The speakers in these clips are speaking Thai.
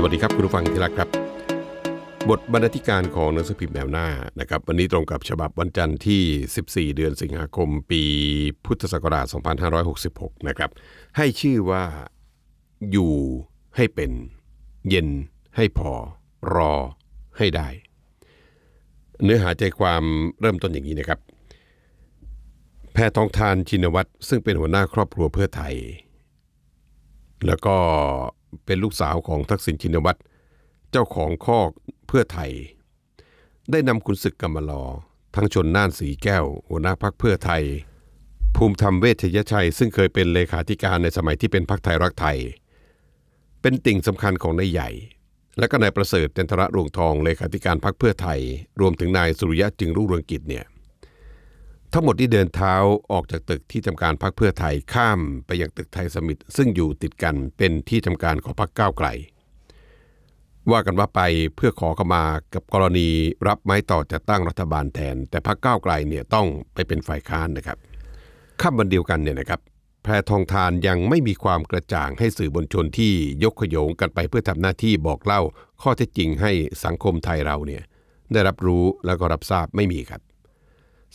สวัสดีครับคุณผู้ฟังที่รักครับ บทบรรณาธิการของหนังสือพิมพ์แนวหน้านะครับวันนี้ตรงกับฉบับวันจันทร์ที่ 14 เดือนสิงหาคม ปีพุทธศักราช 2566 นะครับ ให้ชื่อว่าอยู่ให้เป็น เย็นให้พอ รอให้ได้ เนื้อหาใจความเริ่มต้นอย่างนี้นะครับ แพทองทานชินวัตรซึ่งเป็นหัวหน้าครอบครัวเพื่อไทย แล้วก็เป็นลูกสาวของทักษิณชินวัตรเจ้าของคอกเพื่อไทย ได้นำขุนศึกกำมลอ ทั้งชนน่านสีแก้ว หัวหน้าพักเพื่อไทย ภูมิธรรมเวชยชัย ซึ่งเคยเป็นเลขาธิการในสมัยที่เป็นพักไทยรักไทย เป็นติ่งสำคัญของนายใหญ่ และก็นายประเสริฐเจนทระรวงทองเลขาธิการพักเพื่อไทย รวมถึงนายสุริยะจึงรุ่งเรืองกิจเนี่ย ทั้งหมดที่เดินเท้าออกจากตึกที่ทำการพักเพื่อไทยข้ามไปยังตึกไทยสมิตซึ่งอยู่ติดกันเป็นที่ทำการของพักก้าวไกล ว่ากันว่าไปเพื่อขอเข้ามากับกรณีรับไม้ต่อจะตั้งรัฐบาลแทน แต่พักก้าวไกลเนี่ยต้องไปเป็นฝ่ายค้านนะครับข้ามวันเดียวกันเนี่ยนะครับแพรทองทานยังไม่มีความกระจ่างให้สื่อบนชนที่ยกขยงกันไปเพื่อทำหน้าที่บอกเล่าข้อเท็จจริงให้สังคมไทยเราเนี่ยได้รับรู้แล้วก็รับทราบไม่มีครับ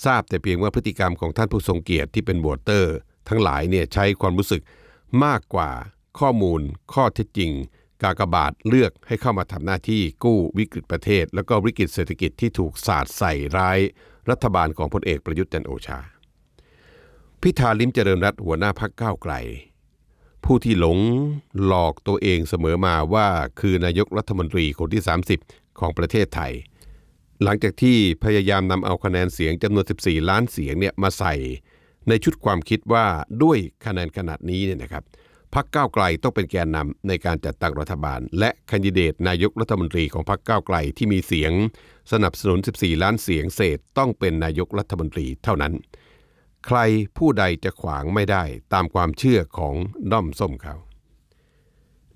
ทราบแต่เพียงว่าพฤติกรรมของท่านผู้ทรงเกียรติที่เป็นบวเตอร์ ทั้งหลายเนี่ยใช้ความรู้สึกมากกว่าข้อมูล ข้อเท็จจริง กากบาทเลือกให้เข้ามาทำหน้าที่กู้วิกฤตประเทศ แล้วก็วิกฤตเศรษฐกิจที่ถูกสาดใส่ร้าย รัฐบาลของพลเอกประยุทธ์จันโอชา พิธาลิมเจริญรัตน์หัวหน้าพักก้าวไกล ผู้ที่หลงหลอกตัวเองเสมอมาว่าคือนายกรัฐมนตรีคนที่ 30 ของประเทศไทย หลังจากที่พยายามนำเอาคะแนนเสียงจำนวน 14 ล้านเสียงเนี่ยมาใส่ในชุดความคิดว่าด้วยคะแนนขนาดนี้เนี่ยนะครับพักก้าวไกลต้องเป็นแกนนำในการจัดตั้งรัฐบาล และแคนดิเดตนายกรัฐมนตรีของพักก้าวไกลที่มีเสียง สนับสนุน 14 ล้านเสียงเศษต้องเป็นนายกรัฐมนตรีเท่านั้น ใครผู้ใดจะขวางไม่ได้ตามความเชื่อของด้อมส้มเขา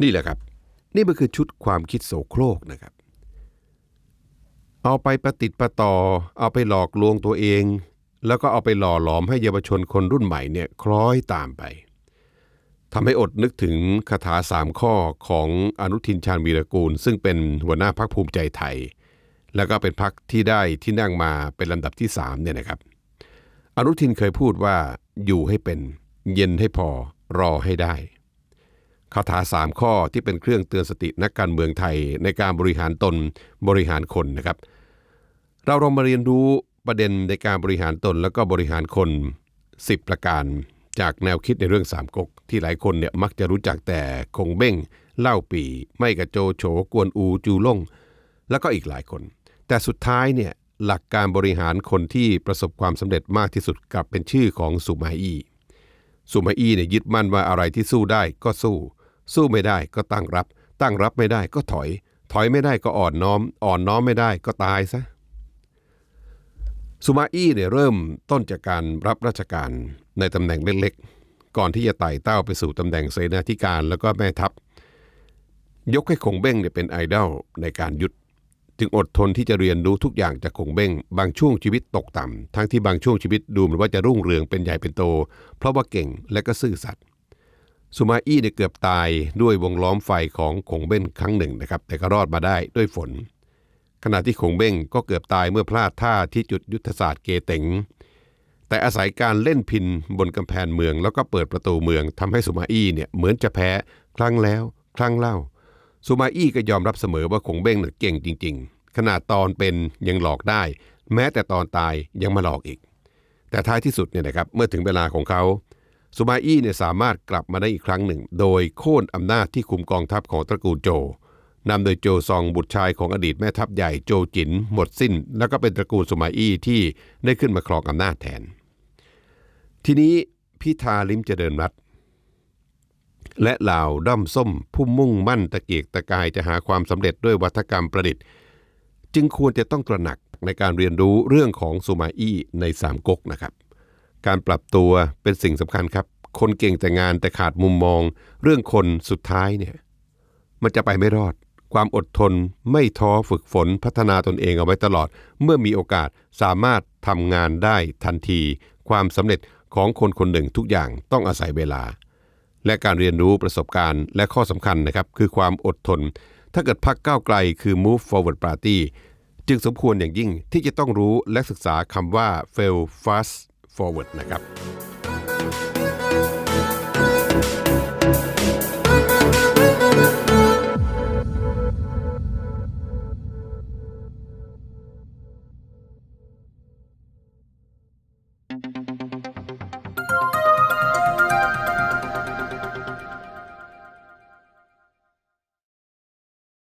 นี่แหละครับ นี่มันคือชุดความคิดโสโครกนะครับ เอาไปประติดประต่อ เอาไปหลอกลวงตัวเอง แล้วก็เอาไปหล่อหลอมให้เยาวชนคนรุ่นใหม่เนี่ยคล้อยตามไปทำให้อดนึกถึงคาถาสามข้อของอนุทินชาญวีรกูล ซึ่งเป็นหัวหน้าพักภูมิใจไทย แล้วก็เป็นพักที่ได้ที่นั่งมาเป็นลำดับที่สามเนี่ยนะครับ อนุทินเคยพูดว่าอยู่ให้เป็น เย็นให้พอรอให้ได้ คาถาสามข้อที่เป็นเครื่องเตือนสตินักการเมืองไทยในการบริหารตนบริหารคนนะครับ เราลองมาเรียนรู้ประเด็นในการบริหารตนแล้วก็บริหารคน 10 ประการ จากแนวคิดในเรื่องสามก๊กที่หลายคนเนี่ยมักจะรู้จักแต่คงเบ้งเล่าปี ไม่กระโจโฉกวนอูจูล่ง แล้วก็อีกหลายคน แต่สุดท้ายเนี่ยหลักการบริหารคนที่ประสบความสำเร็จมากที่สุดกลับเป็นชื่อของสุมาอี้สุมาอี้เนี่ยยึดมั่นว่าอะไรที่สู้ได้ก็สู้ สู้ไม่ได้ก็ตั้งรับ ตั้งรับไม่ได้ก็ถอย ถอยไม่ได้ก็อ่อนน้อม อ่อนน้อมไม่ได้ก็ตายซะสุมาอี้เนี่ยเริ่มต้นจากการรับราชการในตำแหน่งเล็กๆ ก่อนที่จะไต่เต้าไปสู่ตำแหน่งเสนาธิการแล้วก็แม่ทัพ ยกให้คงเบ้งเนี่ยเป็นไอดอลในการยุดจึงอดทนที่จะเรียนรู้ทุกอย่างจากคงเบ้ง บางช่วงชีวิตตกต่ำทั้งที่บางช่วงชีวิตดูเหมือนว่าจะรุ่งเรืองเป็นใหญ่เป็นโต เพราะว่าเก่งและก็ซื่อสัตย์ สุมาอี้เนี่ยเกือบตายด้วยวงล้อมไฟของคงเบ้งครั้งหนึ่งนะครับ แต่ก็รอดมาได้ด้วยฝน ขณะที่คงเบ้งก็เกือบตายเมื่อพลาดท่าที่จุดยุทธศาสตร์เกเต็งแต่อาศัยการเล่นพินบนกำแพงเมือง แล้วก็เปิดประตูเมืองทำให้สุมาอี้เนี่ยเหมือนจะแพ้ครั้งแล้ว ครั้งเล่า สุมาอี้ก็ยอมรับเสมอว่าคงเบ้งน่ะเก่งจริง ๆ ขนาดตอนเป็นยังหลอกได้ แม้แต่ตอนตายยังมาหลอกอีก แต่ท้ายที่สุดเนี่ยนะครับเมื่อถึงเวลาของเขา สุมาอี้เนี่ยสามารถกลับมาได้อีกครั้งหนึ่ง โดยโค่นอำนาจที่คุมกองทัพของตระกูลโจนำโดยโจซองบุตรชายของอดีตแม่ทัพใหญ่โจจินหมดสิ้น แล้วก็เป็นตระกูลสุมาอี้ที่ได้ขึ้นมาครองอำนาจแทน ทีนี้พิธาลิมเจริญรัตและเหล่าด้อมส้มผู้มุ่งมั่นตะเกียกตะกายจะหาความสำเร็จด้วยวัฒกรรมประดิษฐ์ จึงควรจะต้องตระหนักในการเรียนรู้เรื่องของสุมาอี้ในสามก๊กนะครับ การปรับตัวเป็นสิ่งสำคัญครับ คนเก่งแต่งานแต่ขาดมุมมอง เรื่องคนสุดท้ายเนี่ย มันจะไปไม่รอด ความอดทนไม่ท้อฝึกฝนพัฒนาตนเองเอาไว้ตลอด เมื่อมีโอกาสสามารถทำงานได้ทันที ความสำเร็จของคนคนหนึ่งทุกอย่างต้องอาศัยเวลา และการเรียนรู้ประสบการณ์ และข้อสำคัญนะครับ คือความอดทน ถ้าเกิดพักก้าวไกลคือ move forward party จึงสมควรอย่างยิ่งที่จะต้องรู้และศึกษาคำว่า fail fast forward นะครับ